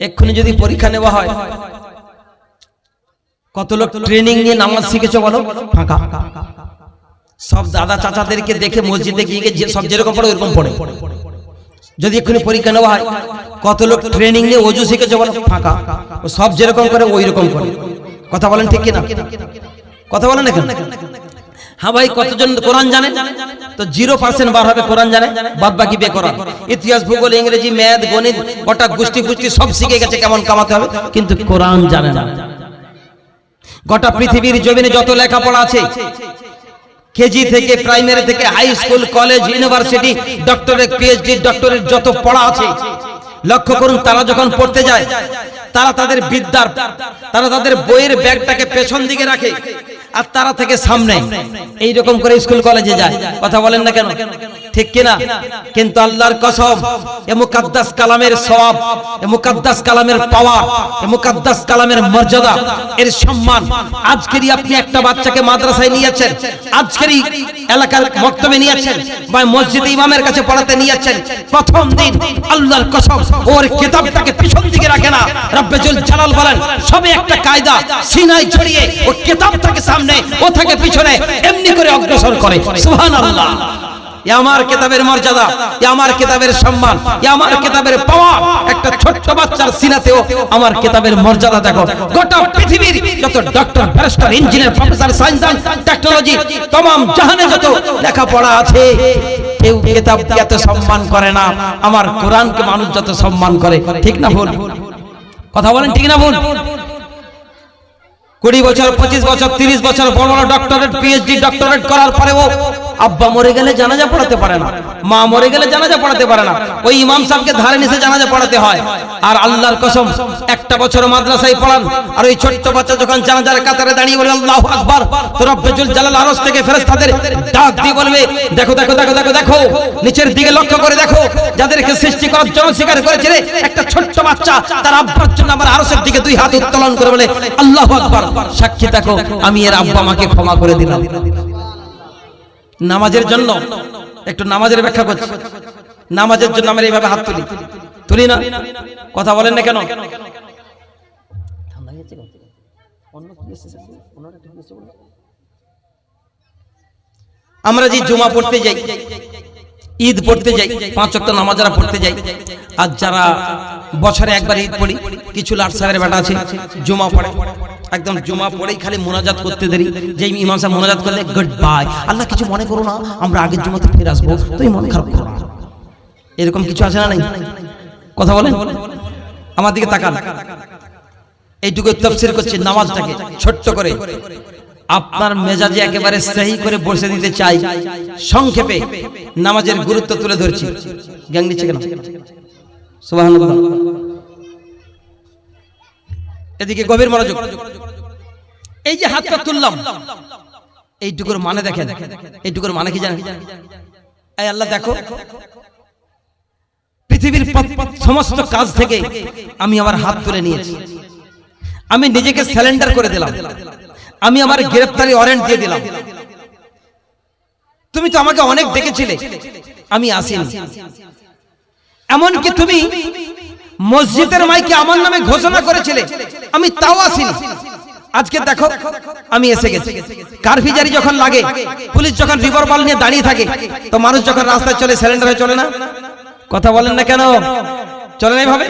এক্ষুনি যদি পরীক্ষা নেওয়া হয়, কত লোক ট্রেনিং নিয়ে নামাজ শিখেছো বলো? ফাঁকা। সব দাদা চাচাদেরকে দেখে মসজিদে গিয়ে সব যেরকম পড়ে, ওরকম পড়ে। যদি এক্ষুনি পরীক্ষা নেওয়া হয়, কত লোক ট্রেনিং নিয়ে অজু শিখেছে বলো? ফাঁকা। সব যেরকম করে ওই রকম করে। কথা বলেন ঠিক কিনা? কথা বলেন এখন হ্যাঁ ভাই কতজন কোরআন জানে? তো জিরো পার্সেন্ট বার হবে কোরআন জানে বাদ বাকি বেকরান ইতিহাস ভূগোল ইংরেজি ম্যাথ গণিত গোটা গোষ্ঠী গোষ্ঠী সব শিখে গেছে কেমন কামাতে হবে কিন্তু কোরআন জানে না। গোটা পৃথিবীর জমিনে যত লেখাপড়া আছে কেজি থেকে প্রাইমারি থেকে high school college university doctorate PhD doctorate যত পড়া আছে লক্ষ্য করুন তারা যখন পড়তে যায় তারা তাদের বিদ্যার তারা তাদের বইয়ের ব্যাগটাকে পেছন দিকে রাখে আর তারা থেকে সামনে এইরকম করে স্কুল কলেজে যায়। কথা বলেন না কেন? ঠিক কিনা? কিন্তু আল্লাহর কসম, এ মুকাদ্দাস কালামের সওয়াব, এ মুকাদ্দাস কালামের পাওয়ার, এ মুকাদ্দাস কালামের মর্যাদা, এর সম্মান আজকেরই আপনি একটা বাচ্চাকে মাদ্রাসায় নিয়েছেন, আজকেরই এলাকার মক্তবে নিয়েছেন বা মসজিদে ইমামের কাছে পড়াতে নিয়েছেন, প্রথম দিন আল্লাহর কসম, ওর কিতাবটাকে পিছন দিকে রাখে না। রব্বেজুল জালাল বলেন, সবে একটা কায়দা সিনাই ছড়িয়ে ও কিতাবটাকে সামনে ও থাকে পিছনে এমনি করে অগ্রসর করে। সুবহানাল্লাহ। এ আমার কিতাবের মর্যাদা এ আমার কিতাবের সম্মান এ আমার কিতাবের পাওয়া একটা ছোট্ট বাচ্চার সিনাতেও আমার কিতাবের মর্যাদা দেখো গোটা পৃথিবীর যত doctor barrister engineer professor science technology तमाम জাহানে যত লেখাপড়া আছে কেউ কিতাবকে এত সম্মান করে না আমার কোরআনকে মানুষ যত সম্মান করে ঠিক না ভুল কথা বলেন ঠিক না ভুল কুড়ি বছর পঁচিশ বছর তিরিশ বছর বড় বড় ডক্টরেট পিএইচডি ডক্টরেট করার পরেও আব্বা মরে গেলে জানাজা পড়াতে পারে না মা মরে গেলে জানাজা পড়াতে পারে না ওই ইমাম সাহেবকে ধারে নিচে জানাজা পড়াতে হয়। আর আল্লাহর কসম একটা বছর মাদ্রাসায় পড়ান আর ওই ছোট্ট বাচ্চা যখন জানাজার কাতারে দাঁড়িয়ে বলে আল্লাহু আকবার তো রব্বুল জালাল আরশ থেকে ফেরেশতাদের ডাক দিয়ে বলবে দেখো দেখো দেখো দেখো দেখো নিচের দিকে লক্ষ্য করে দেখো যাদেরকে সৃষ্টি করার জন্য স্বীকার করেছে রে, একটা ছোট্ট বাচ্চা তার আব্বার জন্য আমার আরশের দিকে দুই হাত উত্তোলন করে বলে আল্লাহু আকবার সাক্ষী থাকো আমি এর আব্বা মাকে ক্ষমা করে দিলাম। নামাজের জন্য একটু নামাজের ব্যাখ্যা করছি। নামাজের জন্য আমরা এইভাবে হাত তুলি। তুলি না? কথা বলেন না কেন? আমরা যে জুমা পড়তে যাই ঈদ পড়তে যাই পাঁচ ওয়াক্ত নামাজ যারা পড়তে যাই আর যারা বছরে একবার ঈদ পড়ি কিছু লাট সাহেবের বেটা আছে জুমা পড়ে। একদম জুমা পড়েই খালি মোনাজাত করতে দেরি। যে ইমাম সাহেব মোনাজাত করলে গুড বাই আল্লাহ কিছু মনে করো না আমরা আগের জুমাতে ফিরে আসব। তুই মনে খারাপ করো না। এরকম কিছু আছে না নাই? কথা বলেন। আমার দিকে তাকান। এইটুকু তফসির করছি নামাজটাকে ছোট্ট করে। আপনার মেজাজে একেবারে সহি করে বসে দিতে চাই। সংক্ষেপে নামাজের গুরুত্ব তুলে ধরছি। গ্যাং দিচ্ছে কেন? সুবহানাল্লাহ। এদিকে গভীর মনোযোগ। এই যে হাতটা তুললাম, এইটুকুর মানে দেখেন, এইটুকুর মানে কি জানেন? এই আল্লাহ দেখো, পৃথিবীর সমস্ত কাজ থেকে আমি আমার হাত তুলে নিয়েছি। আমি নিজেকে স্যালেন্ডার করে দিলাম। আমি আমার গ্রেফতারি ওয়ারেন্ট দিয়ে দিলাম। তুমি তো আমাকে অনেক ডেকেছিলে। আমি আসিনি। এমনকি তুমি মসজিদের মাইকে আমার নামে ঘোষণা করেছিলে। আমি তাও আসিনি। আজকে দেখো, আমি এসে গেছি। কারফিজারি যখন লাগে, পুলিশ যখন রিভর বল নিয়ে দাঁড়িয়ে থাকে, তো মানুষ যখন রাস্তায় চলে স্যালেন্ডার হয়ে চলে না? কথা বলেন না কেন? চলে না এইভাবে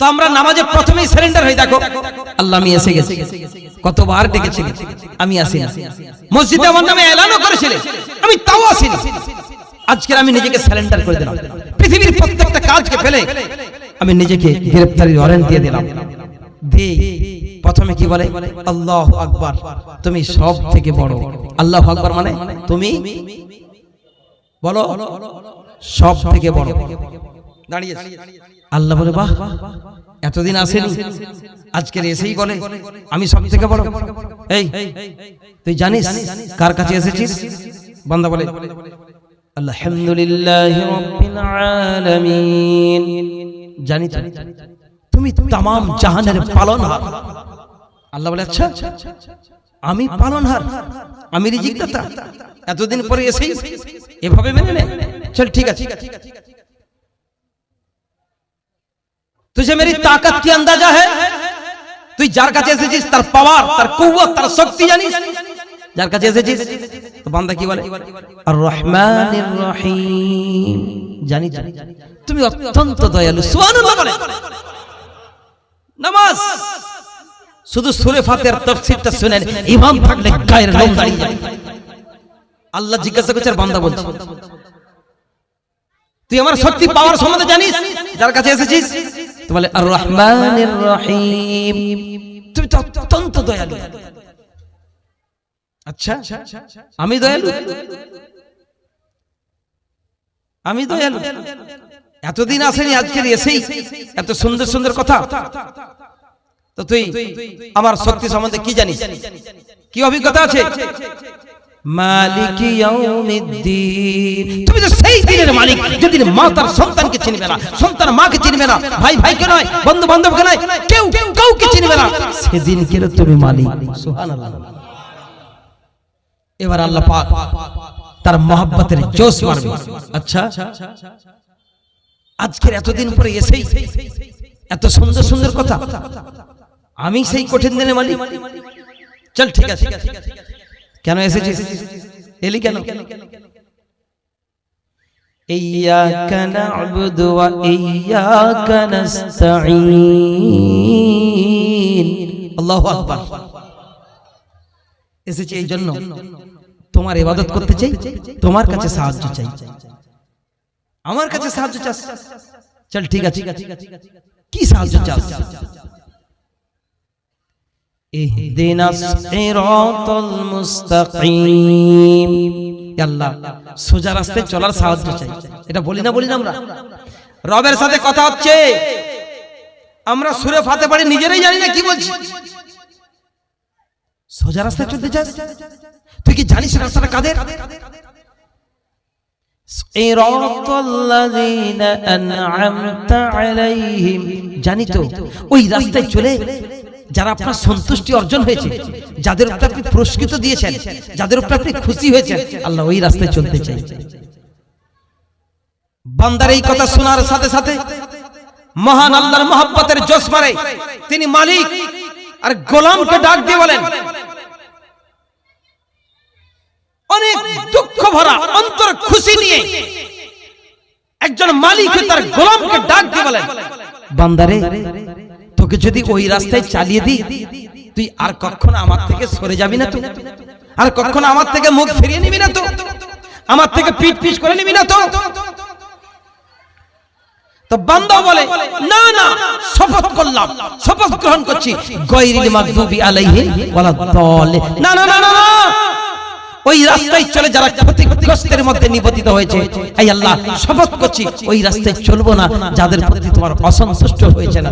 তো আমরা নামাজে প্রথমেই সিলিন্ডার হয়ে দেখো। আল্লাহ, আমি এসে গেছি। কতবার ডেকেছিলি আমি আসি মসজিদে আমার নামে এলানও করেছিলে। আমি তাও আসিনি। আজকের আমি নিজেকে স্যালেন্ডার করে দিলাম। পৃথিবীর প্রত্যেকটা কাজকে ফেলে আমি নিজেকে গ্রেফতারি ওয়ারেন্ট দিয়ে দিলাম। প্রথমে কি বলে? আল্লাহ আকবার। তুমি সব থেকে বড়। আল্লাহ আকবার মানে তুমি বলো সব থেকে বড়। দাঁড়িয়ে আল্লাহ বলে, বাহ, এতদিন আসেনি। আজকের এসেই বলে, আমি সব থেকে বড়। এই, তুই জানিস কার কাছে এসেছিস? বান্দা বলে আলহামদুলিল্লাহ রাব্বিল আলামিন জানি তো তুমি তাম জাহানের পালনহার আল্লাহ বলে আচ্ছা আমি পালনহার আমি রিজিকদাতা এতদিন পরে এসেই এভাবে মেনে নে চল ঠিক আছে তো तुझे मेरी ताकत की अंदाजा है তুই যার কাছে এসেছিস তার পাওয়ার তার কুওয়াত তার শক্তি জানিস যার কাছে এসেছিস তো বান্দা কি বলে? আর রহমানির রহিম জানি জানি তুমি অত্যন্ত দয়ালু। সুবহানাল্লাহ বলে। নামাজ। শুধু সূরা ফাতিহার তাফসীরটা শুনেন। ইমাম থাকলে গায়ের লোম দাঁড়িয়ে যায়। আল্লাহ জিজ্ঞাসা করছে আর বান্দা বলছে। তুই আমার শক্তি পাওয়ার সম্বন্ধে জানিস? যার কাছে এসেছিস? বলে আর রহমানির রহিম তুমি তো অত্যন্ত দয়ালু। আচ্ছা আমি দয়ালু। আমি দয়ালু। এতদিন আসেনি, আজকের এসেই। এত সুন্দর সুন্দর কথা। তো তুই আমার শক্তি সম্বন্ধে কি জানিস? কি অভিজ্ঞতা আছে? তুমি তো সেই দিনের মালিক, যেদিন মা তার সন্তানকে চিনবে না। সন্তান মাকে চিনবে না। ভাই ভাইকে নয় বন্ধু বান্ধবকে নয়, কেউ কাউকে চিনবে না। সেদিন তুমি মালিক। সুবহানাল্লাহ। এবার আল্লাহ পাক তার মহব্বতের জোশ মারবে আচ্ছা আজকের এতদিন পরে এসেই এত সুন্দর সুন্দর কথা আমি সেই কঠিন দিনের মালিক চল ঠিক আছে কেন এসেছিস এলি কেন إياك نعبد وإياك نستعين الله أكبر এসেছি এই জন্য তোমার ইবাদত করতে চাই তোমার কাছে সাহায্য চাই আমার কাছে সাহায্য চাস চল ঠিক আছে কি সাহায্য চাস اهدنا الصراط المستقيم আল্লাহ সোজা রাস্তায় চলার সাহায্য চাই এটা বলি না বলি না আমরা রবের সাথে কথা হচ্ছে আমরা সুরে ফাতে পারি নিজেরাই জানি না কি বলছি সোজা রাস্তায় চলতে চাস তুই কি জানিস রাস্তাটা কাদের صراط الذين أنعمت عليهم জানি তো ওই রাস্তায় চলে যারা আপনার সন্তুষ্টি অর্জন হয়েছে যাদের উপর আপনি পুরস্কৃত দিয়েছেন যাদের উপর আপনি খুশি হয়েছেন আল্লাহ ওই রাস্তায় চলতে চাই বান্দার এই কথা শোনার সাথে সাথে মহান আল্লাহর মহাব্বতের জোশ মারে তিনি মালিক আর গোলামকে ডাক দিয়ে বলেন অনেক দুঃখ ভরা অন্তর খুশি নিয়ে একজন মালিক তার গোলামকে ডাক দিয়ে বলেন বান্দারে, তোকে যদি ওই রাস্তায় চালিয়ে দিই, তুই আর কখনো আমার থেকে সরে যাবি না তো? আর কখনো আমার থেকে মুখ ফিরিয়ে নিবি না তো? আমার থেকে পিট পিট করে নিবি না তো? তো বান্দা বলে, না না, শপথ করলাম, শপথ গ্রহণ করছি। গৈরিল মাগদুবি আলাইহিম ওয়ালা না না না না না। ওই রাস্তায় চলে যারা ক্ষতিগ্রস্তের মধ্যে নিপতিত হয়েছে এই আল্লাহ, শপথ করছি, ওই রাস্তায় চলবো না, যাদের প্রতি তোমার অসন্তুষ্ট হয়েছে না।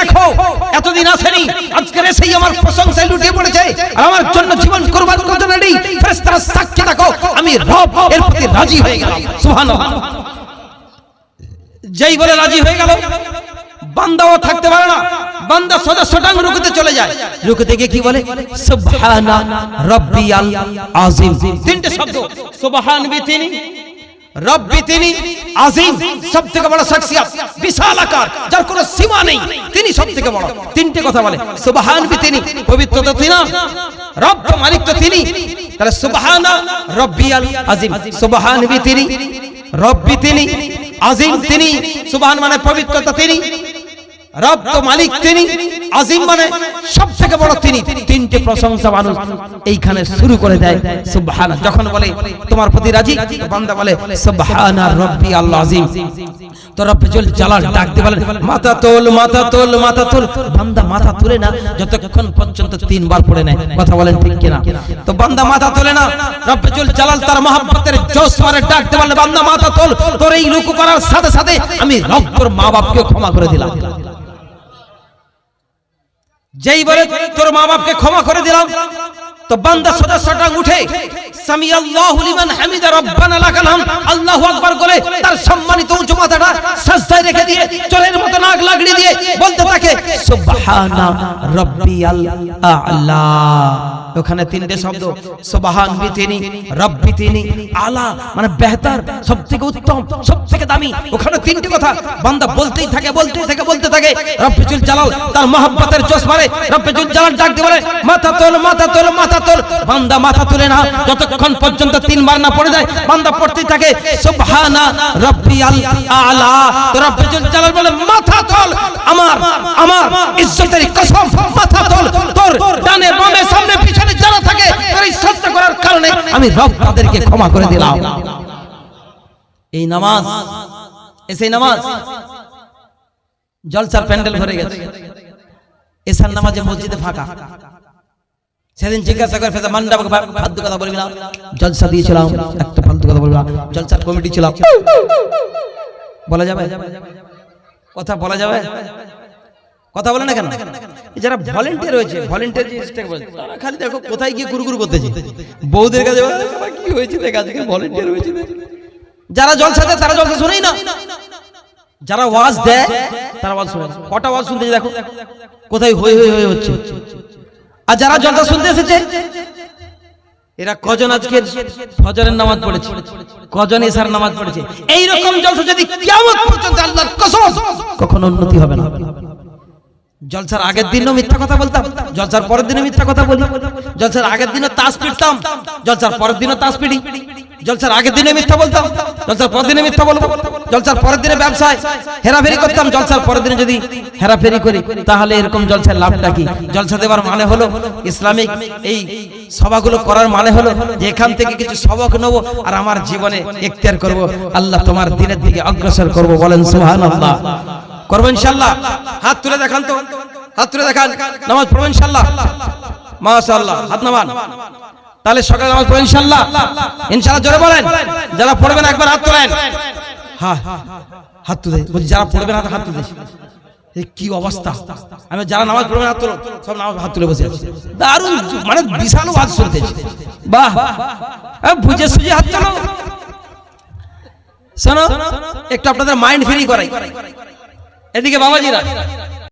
দেখো এতদিন আসেনি আজকের এসেই আমার আমার জন্য জীবন আমি রব, এর যেই বলে রাজি হয়ে গেল বান্দাও থাকতে পারে না। বান্দা সোজা সোটাং রুকুতে চলে যায়। রুকুতে গিয়ে কি বলে? সুবহানা রাব্বিয়াল আযীম। তিনটে শব্দ। সুবহান বি তিনি রব্বি তিনি আজিম সব থেকে বড় শখসিয়ত বিশাল আকার, যার কোনো সীমা নেই। তিনি সব থেকে বড়। তিনটে কথা বলে। সুবহান বি তিনি পবিত্রতা তিনি রব মালিক তো তিনি। তাহলে সুবহানা, রব্বিয়াল আজিম সুবহান বি তিনি রব্বি তিনি আজিম তিনি। সুবহান মানে পবিত্রতা তিনি। রব তো মালিক তিনি, আজিম মানে সব থেকে বড় তিনি, তিনটে প্রশংসা মানুষ এইখানে শুরু করে দেয় সুবহানা যখন বলে, তোমার প্রতি রাজি? বান্দা বলে সুবহানা রব্বি আল্লাহ আজিম। তো রব্বুল জালাল ডাক দিয়ে বলেন মাথা তোল মাথা তোল মাথা তোল বান্দা মাথা তুলে না, যতক্ষণ পর্যন্ত তিনবার পড়ে নেয়, কথা বলেন ঠিক কিনা? তো বান্দা মাথা তোলে না রব্বুল জালাল তার মহব্বতের জোশ মারে ডাক দিয়ে বলেন বান্দা মাথা তোল তোর এই রুকু করার সাথে সাথে আমি রব তোর মা বাপকে ক্ষমা করে দিলাম। যেই বলে তোর মা বাপকে ক্ষমা করে দিলাম, তো বান্দা সোজা সটাং উঠে, সামি আল্লাহু লিমান হামিদা রব্বানা লাকাল হামদ। আল্লাহু আকবার বলে তার সম্মানিত উঁচু মাথাটা সাজদায় রেখে দিয়ে চলের মতো নাক লাগড়ি দিয়ে বলতে থাকে, সুবহানা রব্বিয়াল আ'লা। ওখানে তিনটে শব্দ সুবহান বি তিনি রব্বি তিনি আলা মানে বেহতার সব থেকে উত্তম সব থেকে দামি। ওখানে তিনটে কথা। বান্দা বলতেই থাকে বলতেই থাকে বলতে থাকে। রব্বিজুল জালাল তার মহব্বতের জোশ মারে রব্বিজুল জালাল ডাক দিয়ে বলে মাথা তোল মাথা তোল মাথা তোল। বান্দা মাথা তুলে না যতক্ষণ পর্যন্ত তিনবার না পড়ে যায় বান্দা পড়তেই থাকে সুবহানা রব্বিয়াল আলা। তো রব্বিজুল জালাল বলে মাথা তোল আমার আমার ইজ্জতের কসম মাথা তোল তোর ডানে বামে সামনে পিছনে যারা থাকে তোর এই সত্য করার কারণে আমি রব তাদেরকে ক্ষমা করে দিলাম। এই নামাজ এসে নামাজ, জলসার প্যান্ডেল ভরে গেছে। এসার নামাজে মসজিদে ফাঁকা। সেদিন জিজ্ঞাসা করে ফেসা মান্ডা ফালতু কথা বলবি না? জলসা দিয়েছিলাম, একটা ফালতু কথা বলবি না। জলসার কমিটি ছিল। বলা যাবে? কথা বলা যাবে? কথা বলে না কেন? যারা ভলেন্টিয়ার রয়েছে ভলেন্টিয়ার তারা খালি দেখো কোথায় গিয়ে গুরুগুরু করতেছে বউদের কাছে কি হয়েছে দেখ আজকে ভলেন্টিয়ার হয়েছে যারা জলসা দেয় তারা জলসা শুনেই না। যারা ওয়াজ দেয়, তারা ওয়াজ কটা ওয়াজ শুনতেছে দেখো। কোথায় হই হই হই হচ্ছে। আর যারা জলসা শুনতে এসেছে, এরা কজন আজকে ফজরের নামাজ পড়েছে? কজন এসার নামাজ পড়েছে? এইরকম জলসা যদি কেমন পর্যন্ত কসম, কখনো উন্নতি হবে না। জলসার আগের দিনও মিথ্যা কথা বলতাম জলসার পরের দিনও মিথ্যা কথা বলি। জলসার আগের দিনও তাস পিটতাম জলসার পরের দিনও তাস পিটি। জলসার আগের দিনে মিথ্যা বলতাম জলসার পরের দিনে মিথ্যা বলব। জলসার পরের দিনে ব্যবসায় হেরাফেরি করতাম জলসার পরের দিনে যদি হেরাফেরি করি তাহলে এরকম জলসার লাভটা কি? জলসা দেওয়ার মানে হলো ইসলামিক এই সভাগুলো করার মানে হলো যে এখান থেকে কিছু সবক নেব আর আমার জীবনে এখতিয়ার করব। আল্লাহ তোমার দিনের দিকে অগ্রসর করব বলেন সুবহানাল্লাহ। করব ইনশাল্লাহ। হাত তুলে দেখান তো। হাত তুলে দেখান। নামাজ পড়ব ইনশাল্লাহ। মাশাআল্লাহ। হাত নামান। তাহলে সকালে নামাজ পড়ব ইনশাল্লাহ। ইনশাল্লাহ জোরে বলেন। যারা পড়বেন একবার হাত তোলেন। হাত তুলে। বলছি, যারা পড়বেন হাত হাত তুলে। কি অবস্থা? আমি যারা নামাজ পড়বেন হাত তুলো সব নামাজ হাত তুলে বসে আছে। দারুণ মানে বিশাল ওয়াজ শুনতেছি বাহ বুঝে সুঝে হাত তোলো। শোনো, একটু আপনাদের মাইন্ড ফ্রি করাই। এদিকে বাবাজিরা।